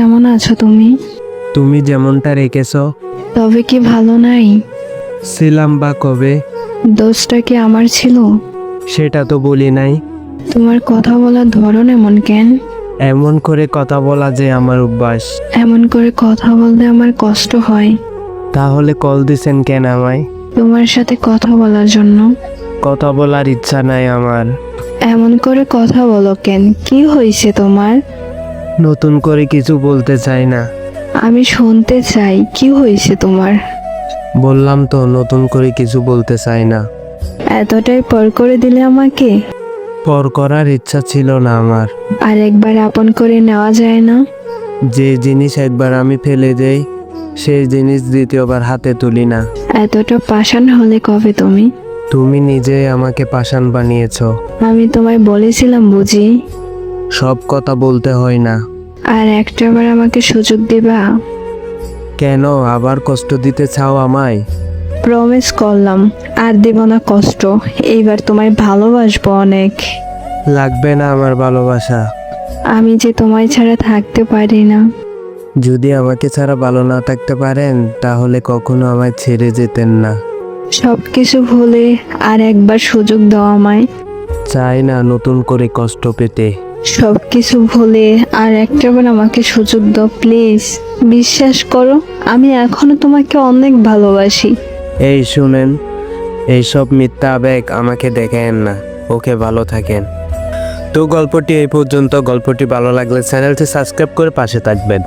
কেমন আছো তুমি? তুমি যেমনটা রেখেছ। তবে কি ভালো নাই? ছিলাম বা কবে? দোষটা কি আমার ছিল? সেটা তো বলি নাই। তোমার কথা বলার ধরন এমন কেন? এমন করে কথা বলা যে আমার অভ্যাস। এমন করে কথা বলতে আমার কষ্ট হয়। তাহলে কল দিছেন কেন আমায়? তোমার সাথে কথা বলার জন্য। কথা বলার ইচ্ছা নাই আমার। এমন করে কথা বলো কেন? কি হয়েছে তোমার? নতুন করে কিছু বলতে চাই না। আমি শুনতে চাই কি হয়েছে তোমার? বললাম তো নতুন করে কিছু বলতে চাই না। এতটাই পর করে দিলে আমাকে? পর করার ইচ্ছা ছিল না আমার। আর একবার আপন করে নেওয়া যায় না? যে জিনিস একবার আমি ফেলে দেই সেই জিনিস দ্বিতীয়বার হাতে তুলি না। এতটা পাষাণ হলে কবে তুমি? তুমি নিজেই আমাকে পাষাণ বানিয়েছো। আমি তোমায় বলেছিলাম বুঝি। সব কথা বলতে হয় না। আর একটাবার আমাকে সুযোগ দিবা? কেন? আবার কষ্ট দিতে চাও আমায়? প্রমিস করলাম। আর দেব না কষ্ট। এইবার তোমায় ভালোবাসবো অনেক। লাগবে না আমার ভালোবাসা। আমি যে তোমায় ছাড়া থাকতে পারি না। যদি আমাকে ছাড়া ভালো না থাকতে পারেন তাহলে কখনো আমায় ছেড়ে যেতেন না। সব কিছু ভুলে আর একবার সুযোগ দাও আমায়। চাই না নতুন করে কষ্ট পেতে। সব কিছু ভুলে আর একটাবার আমাকে সুযোগ দাও, প্লিজ। বিশ্বাস করো, আমি এখনও তোমাকে অনেক ভালোবাসি। এই শুনেন, এইসব মিথ্যা আবেগ আমাকে দেখেন না। ওকে ভালো থাকেন। তো গল্পটি এই পর্যন্ত। গল্পটি ভালো লাগলে চ্যানেলটি সাবস্ক্রাইব করে পাশে থাকবেন।